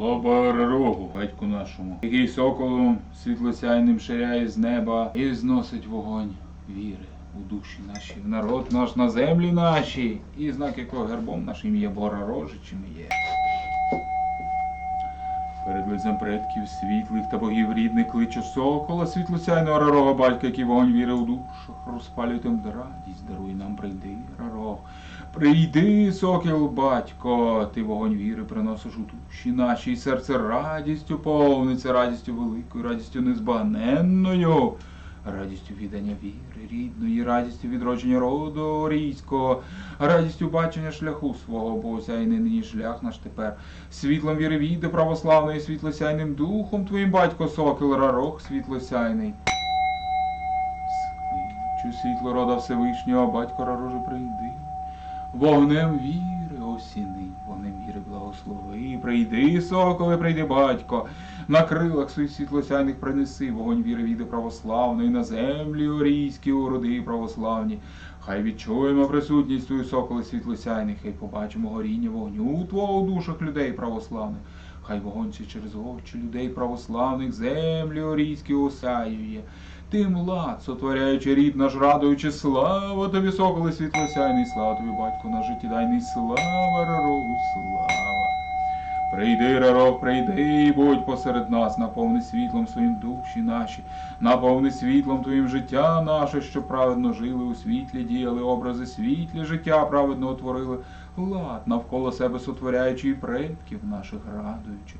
Оборогу, батьку нашому, який соколом світлосяйним ширяє з неба і зносить вогонь віри у душі наші, в народ наш на землі наші, і знак якого гербом нашим є Бора Рожичим є. Перед лицем предків світлих та богів рідних кличе сокола, світлосяйного рарого батька, який вогонь віри у душах, розпалює тим радість, даруй нам прийди, рарог. Прийди, сокіл, батько, ти вогонь віри приносиш у душі наші, і серце радістю повниться, радістю великою, радістю незбагненною, радістю віддання віри рідної, радістю відродження роду орійського, радістю бачення шляху свого, бо осяйний нині шлях наш тепер. Світлом віри віди православної, світлосяйним духом твоїм батько сокіл рарох світлосяйний. Скличу світло рода Всевишнього, батько рароже прийди. Вогнем віри осіни, вогнем віри благослови. Прийди, соколе, прийди, батько. На крилах своїх світлосяйних принеси вогонь віри віди православної, на землі орійські уроди православні. Хай відчуємо присутність твою соколи світлосяйних, хай побачимо горіння вогню твого у душах людей православних. Хай вогонь ще через очі людей православних землі орійські осяює. Тим лад, сотворяючи рід наш, радуючи, слава тобі, соколи світлосяйний, слава тобі, батько наш життєдайний, слава рарогу, слава. Прийди, рарок, прийди, будь посеред нас, наповни світлом своїм душі наші, наповни світлом твоїм життя наше, що праведно жили у світлі, діяли образи світлі, життя праведно утворили, лад навколо себе сотворяючи і предків наших радуючи.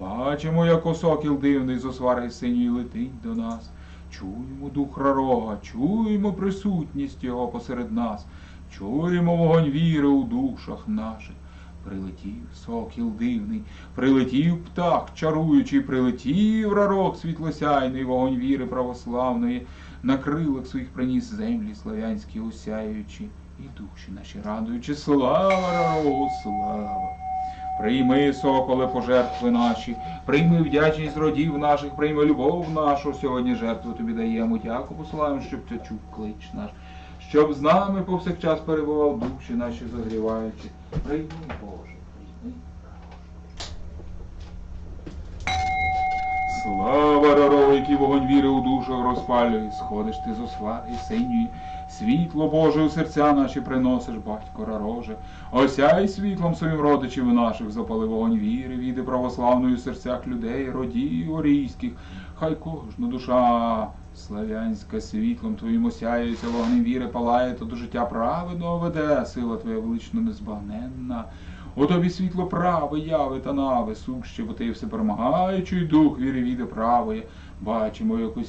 Бачимо, як осокіл дивний з освари синьої летить до нас. Чуємо дух рарога, чуємо присутність його посеред нас, чуємо вогонь віри у душах наших. Прилетів сокіл дивний, прилетів птах чаруючий, прилетів рарок світлосяйний, вогонь віри православної, на крилах своїх приніс землі славянські осяючі, і душі наші радуючи, слава рарогу, слава! Прийми, соколе, пожертви наші, прийми вдячність родів наших, прийми любов нашу. Сьогодні жертву тобі даємо. Дяку посилаємо, щоб чув клич наш, щоб з нами повсякчас перебував душі наші загріваючи. Прийми, Боже, прийми. Слава Рару, який вогонь віри у душах розпалює, сходиш ти з освари синьої, світло Боже у серця наші приносиш, батько Рароже. Осяй світлом своїм родичів наших, запали вогонь віри, віди православної у серцях людей, родів орійських. Хай кожна душа славянська світлом твоїм осяється, вогнем віри палає, то до життя праведного веде, сила твоя велично незбагненна. У тобі світло праве, яви та нави, бо ти все перемагаючий дух віри віди правої. Бачимо, як у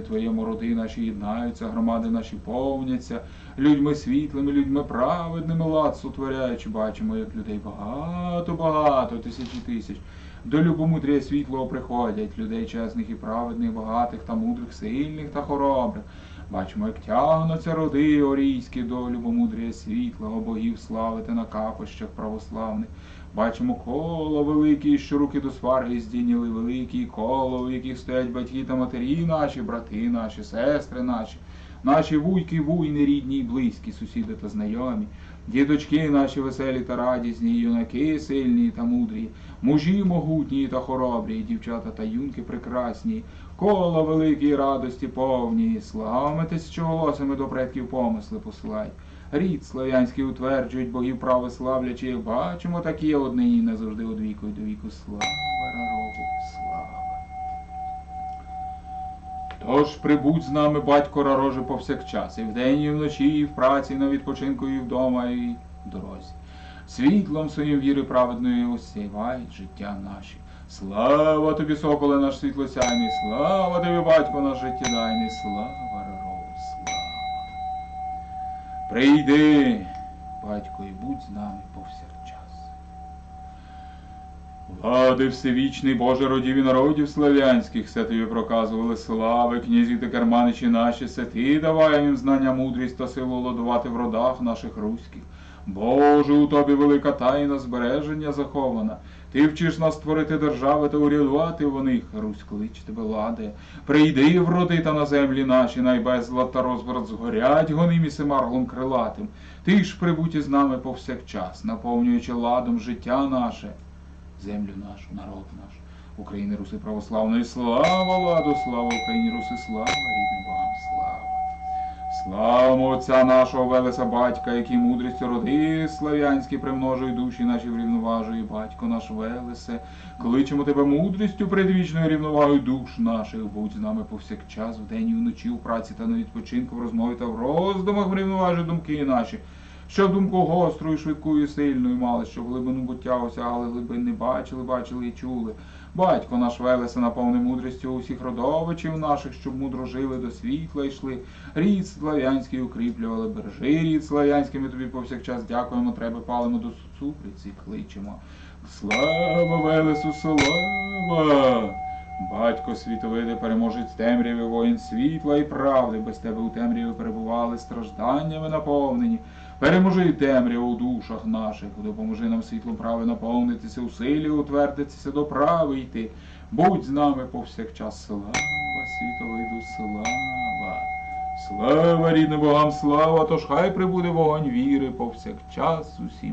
твоєму роди наші єднаються, громади наші повняться, людьми світлими, людьми праведними лад сотворяючи, бачимо, як людей багато, багато, тисячі тисяч. До любомудрія світлого приходять, людей чесних і праведних, багатих та мудрих, сильних та хоробрих. Бачимо, як тягнуться роди орійські до любомудрія світлого, богів славити на капищах православних. Бачимо коло великі, що руки до сварги здійняли великі, коло, в яких стоять батьки та матері наші, брати наші, сестри наші, наші вуйки, вуйни, рідні й близькі, сусіди та знайомі, діточки наші веселі та радісні, юнаки сильні та мудрі, мужі могутні та хоробрі, дівчата та юнки прекрасні, коло великі радості повні, славами тисячоголосими до предків помисли посилай. Рід слав'янський утверджують, богів право славлячи, як бачимо, такі однині назавжди од віку й до віку. Слава Тож прибудь з нами, батько рароже, повсякчас, і вдень, і вночі, і в праці, і на відпочинку, і вдома, і в дорозі. Світлом своїм віри праведної осівай життя наші. Слава тобі, соколе наш світлосяйний, слава тобі, батько наш життєдайний, слава рарогу, слава. Прийди, батько, і будь з нами повсякчас. Влади всевічний Боже родів і народів слав'янських, все тобі проказували слави, князі та керманичі наші, все ти давай їм знання, мудрість та силу ладувати в родах наших руських. Боже, у тобі велика тайна збереження захована. Ти вчиш нас створити держави та урядувати в них. Русь клич тебе ладе. Прийди в роди та на землі наші, най безлад та розбрат згорять гоним і семарлом крилатим. Ти ж прибудь із нами повсякчас, наповнюючи ладом життя наше. Землю нашу, народ наш, України Руси православної слава, ладу, слава Україні Руси, слава рідним Богам, слава. Славимо Отця нашого Велеса Батька, який мудрістю роди слав'янські примножує душі наші врівноважує, Батько наш Велесе, кличемо тебе мудрістю предвічною рівновагою душ наших, будь з нами повсякчас, вдень і вночі, у праці та на відпочинку, в розмові та в роздумах врівноважуй думки наші. Щоб думку гострою, швидкою, сильною мали, щоб глибину буття осягали, глибин бачили, бачили і чули. Батько наш Велеса наповни мудрістю усіх родовичів наших, щоб мудро жили до світла йшли. Рід слав'янський укріплювали, бережи рід слав'янський, ми тобі повсякчас дякуємо, треба палимо до суприці, кличемо. Слава Велесу, слава! Батько світовиде, переможець темряви, воїн світла і правди, без тебе у темряві перебували, стражданнями наповнені. Переможи темряву у душах наших, допоможи нам світлом прави наповнитися, у силі утвердитися до прави йти. Будь з нами повсякчас, слава світовиду, слава. Слава рідним богам, слава, тож хай прибуде вогонь віри повсякчас усім.